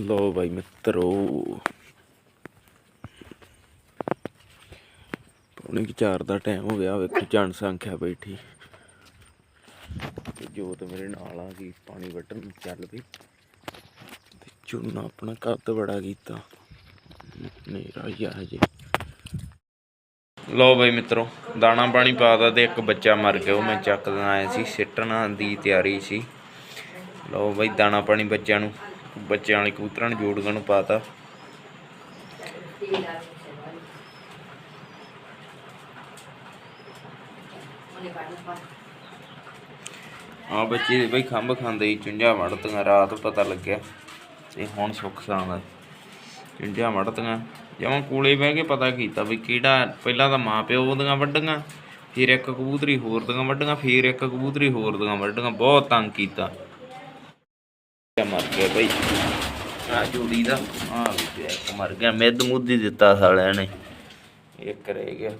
ਲੋ ਬਾਈ ਮਿੱਤਰੋ। ਪੌਣੇ ਕਿ 4 ਦਾ ਟਾਈਮ ਹੋ ਗਿਆ, ਵੇਖੋ ਜਨਸੰਖਿਆ ਬੈਠੀ। ਤੇ ਜੋਤ ਮੇਰੇ ਨਾਲ ਆ ਗਈ, ਪਾਣੀ ਵੱਢਣ ਨੂੰ ਚੱਲ ਪਈ। ਤੇ ਚੂਨਾ ਆਪਣਾ ਕੱਦ ਬੜਾ ਕੀਤਾ। ਨੇਰਾ ਹੀ ਹਜੇ। ਲੋ ਬਾਈ ਮਿੱਤਰੋ, ਦਾਣਾ ਪਾਣੀ ਪਾਦਾ ਤੇ ਇੱਕ ਬੱਚਾ ਮਰ ਗਿਆ, ਉਹ ਮੈਂ ਚੱਕ ਲੈਣਾ ਆਇਆ ਸੀ, ਸਿੱਟਣ ਦੀ ਤਿਆਰੀ ਸੀ। ਲਓ ਬਾਈ ਦਾਣਾ ਪਾਣੀ ਬੱਚਿਆਂ ਨੂੰ। ਬੱਚਿਆਂ ਵਾਲੇ ਕਬੂਤਰਾਂ ਨੂੰ ਜੋੜੀਆਂ ਨੂੰ ਪਾਤਾ। ਆ ਬੱਚੇ ਦੇ ਬਈ ਖੰਭ ਖਾਂਦੇ ਹੀ ਚੁੰਝਾ ਵੜਤੀਆਂ ਰਾਤ ਪਤਾ ਲੱਗਿਆ। ਤੇ ਹੁਣ ਸੁੱਖ ਸਾਂਦਾ ਚੁੰਝਾ ਵੜਤੀਆਂ ਜਮਾਂ ਕੋਲੇ ਬਹਿ ਕੇ ਪਤਾ ਕੀਤਾ ਵੀ ਕਿਹੜਾ ਪਹਿਲਾਂ ਤਾਂ ਮਾਂ ਪਿਓ ਉਹਦੀਆਂ ਵੱਡੀਆਂ ਫਿਰ ਇੱਕ ਕਬੂਤਰੀ ਹੋਰ ਦੀਆਂ ਵੱਡੀਆਂ ਫਿਰ ਇੱਕ ਕਬੂਤਰੀ ਹੋਰ ਦੀਆਂ ਵੱਡੀਆਂ ਬਹੁਤ ਤੰਗ ਕੀਤਾ। ਮਰ ਗਿਆ ਬਈ? ਆ ਜੋੜੀ ਦਾ। ਆ ਵੀ ਇੱਕ ਮਰ ਗਿਆ, ਮਿੱਧ ਮੁੱਧੀ ਦਿੱਤਾ ਸਾਲਿਆਂ ਨੇ। ਇੱਕ ਰਹਿ ਗਿਆ।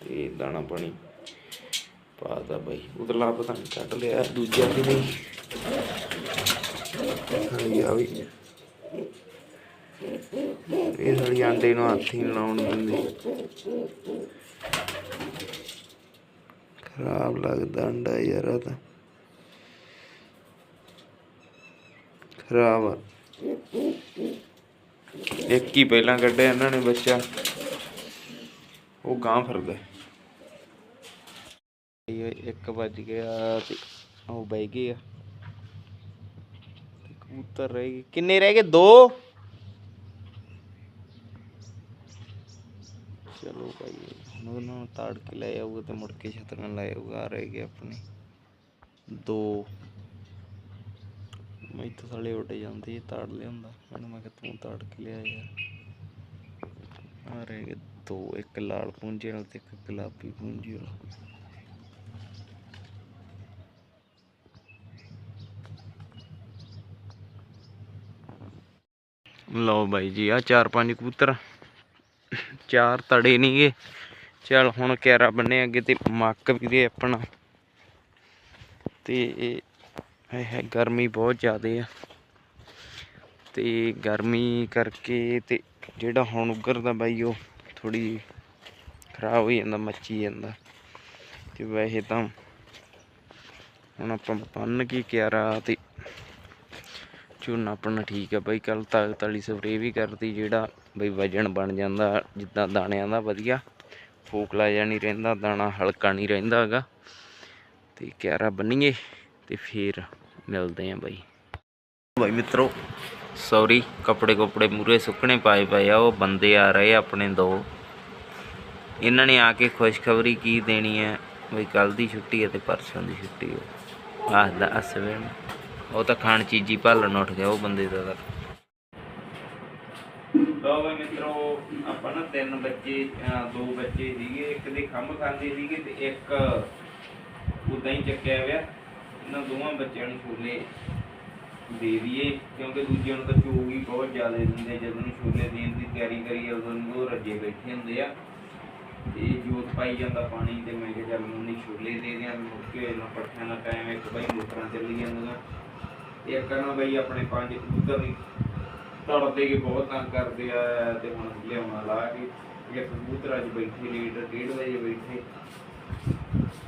ਤੇ ਦਾਣਾ ਪਾਣੀ ਪਾਦਾ ਬਈ। ਉਤਲਾ ਪਤਾ ਨਹੀਂ ਕੱਢ ਲਿਆ, ਦੂਜਾ ਕਿ ਨਹੀਂ। ਆ ਵੀ। ਇਹ ਸਾਲੀ ਆਂਡੇ ਨੂੰ ਹੱਥ ਹੀ ਲਾਉਣ ਦਿੰਦੀ। ਖਰਾਬ ਲੱਗਦਾ ਅੰਡਾ ਯਾਰ, ਆ ਤਾਂ। ਖਰਾਬ ਇੱਕ ਹੀ ਪਹਿਲਾਂ ਕੱਢਿਆ ਇਹਨਾਂ ਨੇ ਬੱਚਾ। ਉਹ ਗਾਂ ਫਿਰਦਾ। ਇਹ ਇੱਕ ਵੱਜ ਗਿਆ ਤੇ ਉਹ ਬਹਿ ਗਏ ਆ। ਤੇ ਕਬੂਤਰ ਰਹਿ ਗਏ। ਕਿੰਨੇ ਰਹਿ ਗਏ? ਦੋ? ਚਲੋ ਭਾਈ, ਹੁਣ ਉਹਨਾਂ ਨੂੰ ਤਾੜ ਕੇ ਲੈ ਆਊਗਾ ਤੇ ਮੁੜ ਕੇ ਛਤਰਾਂ ਲੈ ਆਊਗਾ। ਆ ਰਹਿ ਗਏ ਆਪਣੇ। ਦੋ। ਮੈਂ ਇੱਥੇ ਸਾਲੇ ਉੱਡ ਜਾਂਦੇ ਤਾੜ ਲਿਆਉਂਦਾ ਮੈਨੂੰ ਮੈਂ ਕਿਹਾ ਤੂੰ ਤਾੜ ਕੇ ਲਿਆ ਯਾਰ। ਆ ਰਹਿ ਗਏ ਦੋ, ਇੱਕ ਲਾਲ ਪੂੰਝੇ ਨਾਲ ਤੇ ਇੱਕ ਗੁਲਾਬੀ ਪੂੰਝੇ ਨਾਲ। ਲਓ ਬਾਈ ਜੀ ਆ ਚਾਰ ਪੰਜ ਕਬੂਤਰ। ਚਾਰ ਤੜੇ ਨਹੀਂਗੇ ਚਲ ਹੁਣ ਕਿਆਰਾ ਬੰਨੇ ਅੱਗੇ ਤੇ ਮੱਕ ਵੀ ਦੇ ਆਪਣਾ। ਤੇ ਹੈ ਹੈ ਗਰਮੀ ਬਹੁਤ ਜ਼ਿਆਦਾ ਆ। ਤੇ ਗਰਮੀ ਕਰਕੇ ਤੇ ਜਿਹੜਾ ਹੁਣ ਉੱਗਰਦਾ ਬਾਈ ਉਹ ਥੋੜੀ ਖਰਾਬ ਹੋ ਜਾਂਦਾ, ਮੱਚੀ ਜਾਂਦਾ। ਤੇ ਵੈਸੇ ਤਾਂ ਹੁਣ ਆਪਾਂ ਬੰਨ ਕੀ ਕਿਆਰਾ ਤੇ ਝੋਨਾ ਆਪਣਾ ਠੀਕ ਆ ਬਾਈ। ਕੱਲ ਤਾਕਤ ਵਾਲੀ ਸਪਰੇਅ ਵੀ ਕਰਤੀ ਜਿਹੜਾ ਬਈ ਵਜਨ ਬਣ ਜਾਂਦਾ, ਜਿੱਦਾਂ ਦਾਣਿਆਂ ਦਾ ਵਧੀਆ ਫੋਕਲਾ ਜਿਹਾ ਨਹੀਂ ਰਹਿੰਦਾ, ਦਾਣਾ ਹਲਕਾ ਨਹੀਂ ਰਹਿੰਦਾ ਹੈਗਾ। ਤੇ ਕਿਆਰਾ ਬੰਨੀਏ। ਤੇ ਫੇਰ ਮਿਲਦੇ ਆਂ ਬਾਈ। ਬਾਈ ਮਿੱਤਰੋ ਸੌਰੀ ਕੱਪੜੇ ਕੁਪੜੇ ਮੂਰੇ ਸੁੱਕਣੇ ਪਾਏ ਪਏ ਆ ਉਹ ਬੰਦੇ ਆ ਰਹੇ ਆਪਣੇ ਦੋ। ਇਹਨਾਂ ਨੇ ਆ ਕੇ ਖੁਸ਼ਖਬਰੀ ਕੀ ਦੇਣੀ ਹੈ? ਬਈ ਕੱਲ ਦੀ ਛੁੱਟੀ ਹੈ ਤੇ ਪਰਸੋਂ ਦੀ ਛੁੱਟੀ ਹੈ। ਆਹਦਾ ਅਸਵੇਂ ਉਹ ਤਾਂ ਖਾਣ ਚੀਜ਼ੀ ਭਾਲਣ ਉੱਠ ਗਿਆ ਉਹ ਬੰਦੇ ਦਾ ਤਾਂ। ਲੋ ਬਈ ਮਿੱਤਰੋ ਆਪਾਂ ਨਾ ਤਿੰਨ ਬੱਚੇ ਦੋ ਬੱਚੇ ਸੀਗੇ ਇੱਕ ਦੇ ਖੰਭ ਖਾਂਦੇ ਸੀਗੇ ਤੇ ਇੱਕ ਉਦਾਂ ਹੀ ਚੱਕਿਆ ਹੋਇਆ। ਇਹਨਾਂ ਦੋਵਾਂ ਬੱਚਿਆਂ ਨੂੰ ਛੋਲੇ ਦੇ ਦਈਏ, ਕਿਉਂਕਿ ਦੂਜਿਆਂ ਨੂੰ ਤਾਂ ਚੋਗ ਹੀ ਬਹੁਤ ਜ਼ਿਆਦਾ ਦਿੰਦੇ ਜਦੋਂ ਨੂੰ ਛੋਲੇ ਦੇਣ ਦੀ ਤਿਆਰੀ ਕਰੀਏ, ਉਦੋਂ ਉਹ ਰੱਜੇ ਬੈਠੇ ਹੁੰਦੇ ਆ। ਤੇ ਜੋਤ ਪਾਈ ਜਾਂਦਾ ਪਾਣੀ ਤੇ, ਮੈਂ ਕਿਹਾ ਚੱਲ ਮੰਨੀ ਛੋਲੇ ਦੇ ਦਿਆਂ ਮੁੜ ਨਾ ਪੱਠਿਆਂ ਦਾ ਟਾਈਮ ਇੱਕ ਬਾਈ ਮੋਟਰਾਂ ਚੱਲੀ ਜਾਂਦੀਆਂ ਇਹ ਕਰਨਾ ਬਈ ਆਪਣੇ ਪੰਜ ਕਬੂਤਰ ਵੀ ਤੜਦੇ ਕੇ ਬਹੁਤ ਤੰਗ ਕਰਦੇ ਆ, ਤੇ ਹੁਣ ਲਿਆਉਣਾ ਲਾ ਕੇ ਇੱਕ ਕਬੂਤਰ ਅੱਜ ਬੈਠੇ ਲੇਟ 1:30 ਵਜੇ ਬੈਠੇ।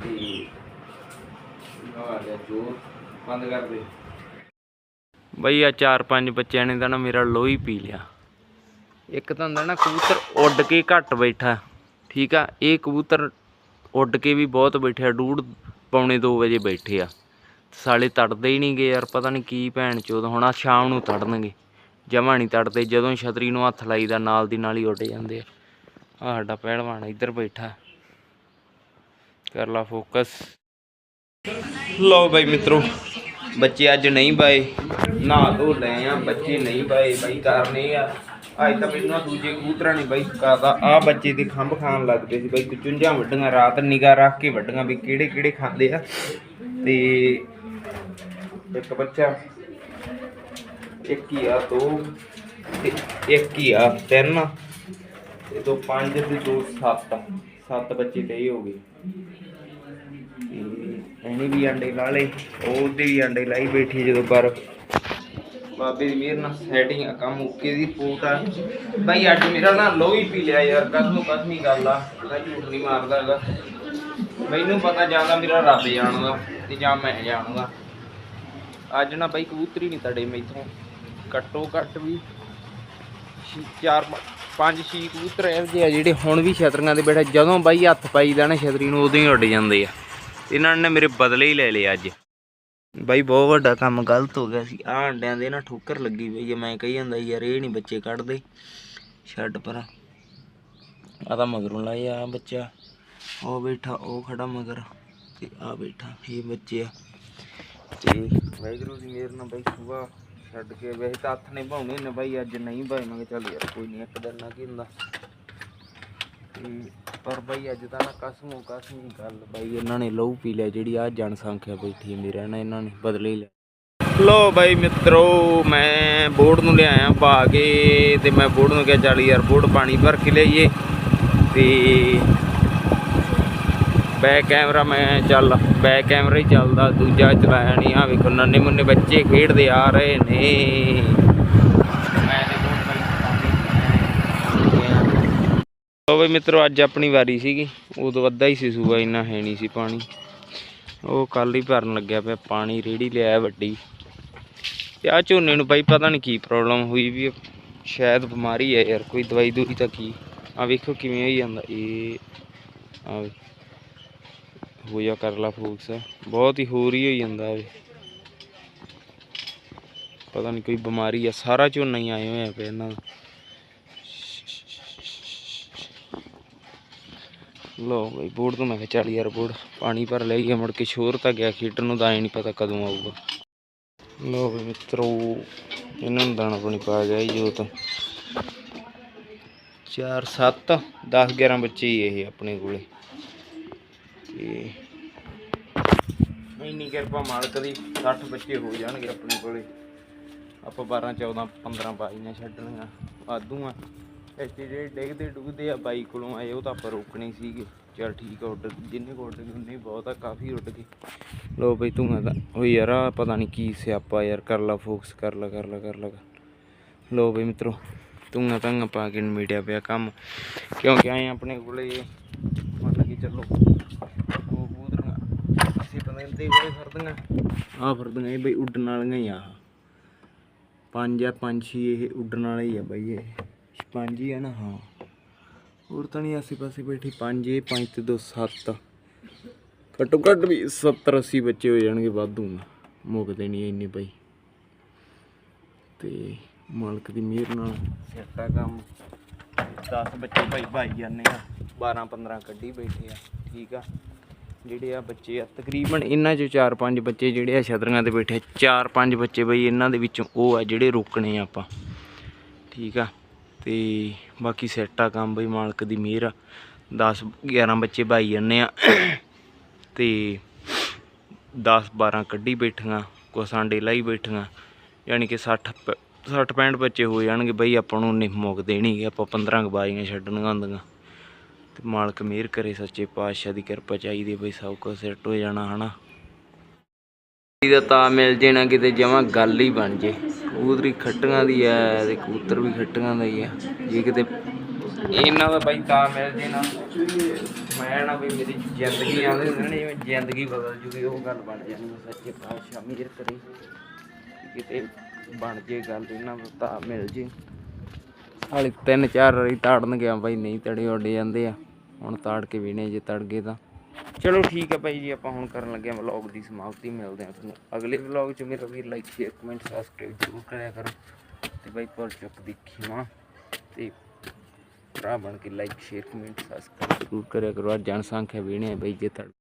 ਤੇ ਆ ਗਿਆ ਜੋ ਬੰਦ ਕਰ ਦੇ ਬਈ ਆ ਚਾਰ ਪੰਜ ਬੱਚਿਆਂ ਨੇ ਤਾਂ ਨਾ ਮੇਰਾ ਲੋਹੀ ਪੀ ਲਿਆ। ਇੱਕ ਤਾਂ ਹੁੰਦਾ ਨਾ ਕਬੂਤਰ ਉੱਡ ਕੇ ਘੱਟ ਬੈਠਾ। ਠੀਕ ਆ, ਇਹ ਕਬੂਤਰ ਉੱਡ ਕੇ ਵੀ ਬਹੁਤ ਬੈਠਿਆ ਡੂਢ ਪੌਣੇ 2 ਵਜੇ ਬੈਠੇ ਆ। ਸਾਲੇ ਤੜਦੇ ਹੀ ਨਹੀਂ ਗਏ ਯਾਰ, ਪਤਾ ਨਹੀਂ ਕੀ ਭੈਣ ਚੋਦ, ਹੁਣ ਆ ਸ਼ਾਮ ਨੂੰ ਤੜਨਗੇ। ਜਮਾ ਨਹੀਂ ਤੜਦੇ, ਜਦੋਂ ਛਤਰੀ ਨੂੰ ਹੱਥ ਲਾਈਦਾ, ਨਾਲ ਦੀ ਨਾਲ ਹੀ ਉੱਡ ਜਾਂਦੇ ਆ। ਆਹ ਸਾਡਾ ਪਹਿਲਵਾਨ ਇੱਧਰ ਬੈਠਾ। ਕਰ ਲਾ ਫੋਕਸ ਲਓ ਬਾਈ ਮਿੱਤਰੋ, ਬੱਚੇ ਅੱਜ ਨਹੀਂ ਬਾਏ ਨਾ ਧੋ ਲਏ ਆ, ਬੱਚੇ ਨਹੀਂ ਬਾਏ ਬਾਈ, ਕਰਨੇ ਆ, ਅੱਜ ਤਾਂ ਮੈਨੂੰ ਆਹ ਦੂਜੇ ਕਬੂਤਰਾਂ ਨੇ ਬਾਈ ਕਾਦਾ ਆ ਬੱਚੇ ਦੇ ਖੰਭ ਖਾਣ ਲੱਗ ਪਏ ਸੀ ਬਾਈ ਚੁੰਝਾਂ ਵੱਡੀਆਂ ਰਾਤ ਨਿਗਾਹ ਰੱਖ ਕੇ ਵੱਡੀਆਂ ਵੀ ਕਿਹੜੇ ਕਿਹੜੇ ਖਾਂਦੇ ਆ। ਤੇ ਇੱਕ ਬੱਚਾ, ਇੱਕ ਹੀ ਆ, ਦੋ, ਤੇ ਇੱਕ ਹੀ ਆ, ਤਿੰਨ। ਤੇ ਦੋ ਪੰਜ ਤੇ ਦੋ ਸੱਤ ਸੱਤ ਬੱਚੇ ਤੇ ਹੀ ਹੋ ਗਏ ਤੇ ਇਹਨੇ ਵੀ ਅੰਡੇ ਲਾ ਲਏ, ਉਹਦੇ ਵੀ ਅੰਡੇ ਲਾਈ ਬੈਠੀ ਜਦੋਂ ਪਰ ਬਾਬੇ ਦੀ ਮਿਹਰ ਨਾਲ ਸੈਟਿੰਗ ਆ, ਕੰਮ ਓਕੇ ਦੀ ਫੋਟ ਆ। ਬਾਈ, ਅੱਜ ਮੇਰਾ ਨਾ ਲੋਹ ਹੀ ਪੀ ਲਿਆ ਯਾਰ ਕਸਮੋਂ ਕਸਮੀ ਗੱਲ ਆ। ਮੈਂ ਝੂਠ ਨਹੀਂ ਮਾਰਦਾ ਹੈਗਾ। ਮੈਨੂੰ ਪਤਾ ਜਾਂਦਾ ਮੇਰਾ ਰੱਬ ਜਾਣਦਾ ਤੇ ਜਾਂ ਮੈਂ ਜਾਣਦਾ। ਅੱਜ ਨਾ ਬਾਈ ਕਬੂਤਰੀ ਨਹੀਂ ਤੜੇ ਮੈਥੋਂ। ਘੱਟੋ ਘੱਟ ਵੀ ਚਾਰ, ਪੰਜ ਛੇ ਕਬੂਤਰ ਇਹੋ ਜਿਹੇ ਆ ਜਿਹੜੇ ਹੁਣ ਵੀ ਛਤਰੀਆਂ ਦੇ ਬੈਠਾ। ਜਦੋਂ ਬਾਈ ਹੱਥ ਪਾਈਦਾ ਨਾ ਛਤਰੀ ਨੂੰ, ਉਦੋਂ ਹੀ ਉੱਡ ਜਾਂਦੇ ਆ। ਇਹਨਾਂ ਨੇ ਮੇਰੇ ਬਦਲੇ ਹੀ ਲੈ ਲਏ ਅੱਜ। ਬਾਈ, ਬਹੁਤ ਵੱਡਾ ਕੰਮ ਗਲਤ ਹੋ ਗਿਆ ਸੀ। ਆਹ ਅੰਡਿਆਂ ਦੇ ਨਾ ਠੋਕਰ ਲੱਗੀ ਪਈ ਆ। ਮੈਂ ਕਹੀ ਜਾਂਦਾ ਯਾਰ ਇਹ ਨਹੀਂ ਬੱਚੇ ਕੱਢਦੇ। ਛੱਡ ਪਰਾਂ। ਆ ਤਾਂ ਮਗਰੋਂ ਲਾਇਆ ਆ ਬੱਚਾ। ਉਹ ਬੈਠਾ, ਉਹ ਖੜਾ ਮਗਰ। ਤੇ ਆ ਬੈਠਾ, ਇਹ ਬੱਚੇ ਆ। ਤੇ ਵਾਹਿਗੁਰੂ ਦੀ ਮਿਹਰ ਨਾਲ ਬਾਈ ਸੁਬਾ ਛੱਡ ਕੇ, ਵੈਸੇ ਤਾਂ ਹੱਥ ਨੇ ਭਾਉਣੇ ਨੇ ਬਾਈ, ਅੱਜ ਨਹੀਂ ਭਾਈ ਮੈਂ ਕਿਹਾ ਚੱਲ ਯਾਰ ਕੋਈ ਨਹੀਂ, ਇੱਕ ਦਿਨ ਨਾ ਕੀ ਹੁੰਦਾ। ਪਰ ਬਾਈ ਅੱਜ ਤਾਂ ਨਾ ਕਸਮੋ ਕਸਮੀ ਗੱਲ ਬਾਈ ਇਹਨਾਂ ਨੇ ਲਹੂ ਪੀ ਲਿਆ, ਜਿਹੜੀ ਆ ਜਨਸੰਖਿਆ ਬੈਠੀ ਹੈ ਮੇਰੇ ਨਾਲ ਇਹਨਾਂ ਨੇ ਬਦਲੇ ਲਿਆ। ਲੋ ਬਾਈ ਮਿੱਤਰੋ, ਮੈਂ ਬੋਰਡ ਨੂੰ ਲਿਆਇਆ ਪਾ ਕੇ ਤੇ ਮੈਂ ਬੋਰਡ ਨੂੰ ਕਿਹਾ ਚੱਲ ਯਾਰ ਬੋਰਡ ਪਾਣੀ ਭਰ ਕੇ ਲਿਆਈਏ। ਤੇ ਬੈਕ ਕੈਮਰਾ ਮੈਂ ਚੱਲ, ਬੈਕ ਕੈਮਰਾ ਹੀ ਚੱਲਦਾ, ਦੂਜਾ ਚਲਾਇਆ ਨਹੀਂ ਆ ਵੇਖੋ, ਨੰਨੇ ਮੁੰਨੇ ਬੱਚੇ ਖੇਡਦੇ ਆ ਰਹੇ ਨੇ ਮੈਂ ਤੇ ਬੋਰਡ ਬਾਈ ਲੋ ਬਈ ਮਿੱਤਰੋ, ਅੱਜ ਆਪਣੀ ਵਾਰੀ ਸੀਗੀ। ਉਦੋਂ ਅੱਧਾ ਹੀ ਸੀ ਸੂਆ, ਇੰਨਾ ਹੈ ਨਹੀਂ ਸੀ ਪਾਣੀ। ਉਹ ਕੱਲ ਹੀ ਭਰਨ ਲੱਗਿਆ ਪਿਆ, ਪਾਣੀ ਰੇੜੀ ਲਿਆ ਵੱਡੀ। ਤੇ ਆ ਝੋਨੇ ਨੂੰ ਬਾਈ ਪਤਾ ਨਹੀਂ ਕੀ ਪ੍ਰੋਬਲਮ ਹੋਈ ਵੀ ਸ਼ਾਇਦ ਬਿਮਾਰੀ ਹੈ ਯਾਰ, ਕੋਈ ਦਵਾਈ ਦੂਈ ਤਾਂ ਕੀ? ਆ ਵੇਖੋ ਕਿਵੇਂ ਹੋਈ ਜਾਂਦਾ। ਇਹ ਆ ਵੇ। ਹੋਇਆ ਕਰ ਲਾ ਫੂਕਸ। ਬਹੁਤ ਹੀ ਹੋਰ ਹੀ ਹੋਈ ਜਾਂਦਾ ਵੇ। ਪਤਾ ਨਹੀਂ ਕੋਈ ਬਿਮਾਰੀ ਆ, ਸਾਰਾ ਝੋਨਾ ਹੀ ਆਏ ਹੋਇਆ ਪਿਆ ਇਹਨਾਂ ਦਾ। ਲੋ ਬਈ ਬੋਰਡ ਤੋਂ ਮੈਂ ਕਿਹਾ ਚੱਲ ਯਾਰ ਬੋਰਡ ਪਾਣੀ ਭਰ ਲੈ ਗਿਆ ਮੁੜ ਕੇ ਸ਼ੋਰ ਤਾਂ ਗਿਆ, ਖੇਡਣ ਨੂੰ ਤਾਂ ਐ ਨਹੀਂ ਪਤਾ ਕਦੋਂ ਆਊਗਾ। ਲੋ ਬਈ ਮਿੱਤਰੋ, ਇਹਨਾਂ ਨੂੰ ਦਾਣਾ ਪਾਣੀ ਪਾ ਗਿਆ ਜੀ ਤਾਂ 4 7 10 11 ਬੱਚੇ ਹੀ ਇਹ ਆਪਣੇ ਕੋਲੇ। ਤੇ ਇੰਨੀ ਕਿਰਪਾ ਮਾਲਕ ਦੀ 60 ਬੱਚੇ ਹੋ ਜਾਣਗੇ ਆਪਣੇ ਕੋਲੇ। ਆਪਾਂ 12 14 15 ਬਾਈਆਂ ਛੱਡਣੀਆਂ ਵਾਧੂ ਆ। ਇੱਥੇ ਜਿਹੜੇ ਡਿੱਗਦੇ ਡੁੱਗਦੇ ਆ ਬਾਈ ਕੋਲੋਂ ਆਏ, ਉਹ ਤਾਂ ਆਪਾਂ ਰੋਕਣੇ ਸੀਗੇ। ਚਲ ਠੀਕ ਆ, ਉੱਡ ਜਿੰਨੇ ਕੋ ਉੱਡ ਗਏ ਉਨੇ ਬਹੁਤ ਆ, ਕਾਫੀ ਉੱਡ ਗਏ। ਲੋ ਬਈ ਤੂੰ ਤਾਂ, ਓ ਯਾਰ ਆਹ ਪਤਾ ਨਹੀਂ ਕੀ ਸਿਆਪਾ ਯਾਰ, ਕਰ ਲਾ ਫੋਕਸ ਕਰ ਲਾ ਕਰ ਲਾ ਕਰ ਲਾ। ਲੋ ਬਈ ਮਿੱਤਰੋ, ਤੂੰ ਤਾਂ ਪਾ ਕੇ ਮੀਡੀਆ ਪਿਆ ਕੰਮ, ਕਿਉਂਕਿ ਆਏ ਆਪਣੇ ਕੋਲੇ ਮੰਨ ਕਿ ਚੱਲੋ ਉਹ ਕਬੂਤਰਾਂ ਅਸੀਂ ਪਤਾ ਨਹੀਂ ਤੇ ਕੋਲੇ ਫਰਦੀਆਂ ਆ ਫਰਦੀਆਂ ਇਹ ਬਈ ਉੱਡਣ ਵਾਲੀਆਂ ਹੀ ਆ। ਆਹ। ਪੰਜ ਆ, ਪੰਜ, ਛੇ ਇਹ ਉੱਡਣ ਵਾਲੇ ਹੀ ਆ ਬਈ ਇਹ। ਪੰਜ ਹੀ ਹੈ ਨਾ, ਹਾਂ। ਹੋਰ ਤਾਂ ਨਹੀਂ ਆਸੇ ਪਾਸੇ ਬੈਠੀ, ਪੰਜ ਇਹ, ਪੰਜ ਤੇ ਦੋ, ਸੱਤ। ਘੱਟੋ ਘੱਟ ਵੀ 70 80 ਬੱਚੇ ਹੋ ਜਾਣਗੇ ਵਾਧੂ ਮੁੱਕਦੇ ਨਹੀਂ ਇੰਨੇ ਭਾਈ ਤੇ ਮਾਲਕ ਦੀ ਮਿਹਰ ਨਾਲ ਸੈਟਾ ਕੰਮ। 10 ਬੱਚੇ ਭਾਈ ਭਾਈ ਜਾਂਦੇ ਆ। 12 15 ਕੱਢੀ ਬੈਠੇ ਆ, ਠੀਕ ਆ। ਜਿਹੜੇ ਆ ਬੱਚੇ ਆ, ਤਕਰੀਬਨ ਇਹਨਾਂ ਚੋਂ 4-5 ਬੱਚੇ ਜਿਹੜੇ ਆ ਛਤਰੀਆਂ ਤੇ ਬੈਠੇ 4-5 ਬੱਚੇ ਬਈ ਇਹਨਾਂ ਦੇ ਵਿੱਚੋਂ ਉਹ ਆ ਜਿਹੜੇ ਰੋਕਣੇ ਆ ਆਪਾਂ। ਠੀਕ ਆ। ਤੇ ਬਾਕੀ ਸੈੱਟ ਆ ਕੰਮ ਬਈ ਮਾਲਕ ਦੀ ਮਿਹਰ ਆ। 10 11 ਬੱਚੇ ਭਾਈ ਜਾਂਦੇ ਆ। ਤੇ 10 12 ਕੱਢੀ ਬੈਠੀਆਂ ਕੋ ਸਾਂਡੇ ਲਾਈ ਬੈਠੀਆਂ। ਯਾਨੀ ਕਿ 60 ਪ- 60 65 ਬੱਚੇ ਹੋ ਜਾਣਗੇ ਬਈ, ਆਪਾਂ ਨੂੰ ਨਹੀਂ ਮੁੱਕਦੇ ਨਹੀਂ ਆਪਾਂ 15 ਕੁ ਬਾਜ਼ੀਆਂ ਛੱਡਣੀਆਂ ਹੁੰਦੀਆਂ। ਤੇ ਮਾਲਕ ਮਿਹਰ ਕਰੇ ਸੱਚੇ ਪਾਤਸ਼ਾਹ ਦੀ ਕਿਰਪਾ ਚਾਹੀਦੀ ਹੈ ਬਈ, ਸਭ ਕੁਝ ਸੈੱਟ ਹੋ ਜਾਣਾ, ਹਨਾ? ਦਾ ਤਾਂ ਮਿਲ ਜੇ ਨਾ ਕਿਤੇ ਜਮਾਂ ਗੱਲ ਹੀ ਬਣ ਜੇ। ਕਬੂਤਰੀ ਖੱਟੀਆਂ ਦੀ ਐ ਤੇ ਕਬੂਤਰ ਵੀ ਖੱਟੀਆਂ ਦਾ ਹੀ ਆ ਜੇ ਕਿਤੇ ਇਹਨਾਂ ਦਾ ਬਾਈ ਤਾਂ ਮਿਲ ਜੇ ਨਾ, ਮੈਂ ਨਾ ਵੀ ਮੇਰੀ ਜ਼ਿੰਦਗੀ ਆਉਂਦੇ ਹੁੰਦੇ ਨੇ, ਜਿਵੇਂ ਜ਼ਿੰਦਗੀ ਬਦਲ ਜੂਗੀ, ਉਹ ਗੱਲ ਬਣ ਜਾਣੀ ਆ। ਸੱਚੇ ਪਾਤਸ਼ਾਹ ਮਿਹਰ ਕਰੇ। ਕਿਤੇ ਬਣ ਜੇ ਗੱਲ, ਇਹਨਾਂ ਦਾ ਤਾਂ ਮਿਲ ਜੇ। ਹਾਲੇ ਤਿੰਨ ਚਾਰ ਵਾਰੀ ਤਾੜਨ ਗਿਆ ਬਾਈ, ਨਹੀਂ ਤੜੇ ਉੱਡ ਜਾਂਦੇ ਆ। ਹੁਣ ਤਾੜ ਕੇ ਵੀਣੇ ਜੇ ਤੜ ਗਏ ਤਾਂ। ਚਲੋ ਠੀਕ ਹੈ ਭਾਈ ਜੀ, ਆਪਾਂ ਹੁਣ ਕਰਨ ਲੱਗੇ ਹਾਂ ਵਲੌਗ ਦੀ ਸਮਾਪਤੀ, ਮਿਲਦੇ ਹਾਂ ਤੁਹਾਨੂੰ ਅਗਲੇ ਵਲੌਗ 'ਚ। ਮੇਰਾ ਵੀਰ ਲਾਈਕ ਸ਼ੇਅਰ ਕਮੈਂਟ ਸਬਸਕ੍ਰਾਈਬ ਜ਼ਰੂਰ ਕਰਿਆ ਕਰੋ। ਤੇ ਬਾਈ ਪਰ ਚੁੱਕ ਦੇਖੀ ਮਾਂ ਤੇ ਭਰਾ ਬਣ ਕੇ ਲਾਈਕ ਸ਼ੇਅਰ ਕਮੈਂਟ ਸਬਸਕ੍ਰਾਈਬ ਜ਼ਰੂਰ ਕਰਿਆ ਕਰੋ। ਅੱਜ ਜਨਸੰਖਿਆ ਵੀ ਨੇ ਬਾਈ ਜੇ ਤੁਹਾਡੇ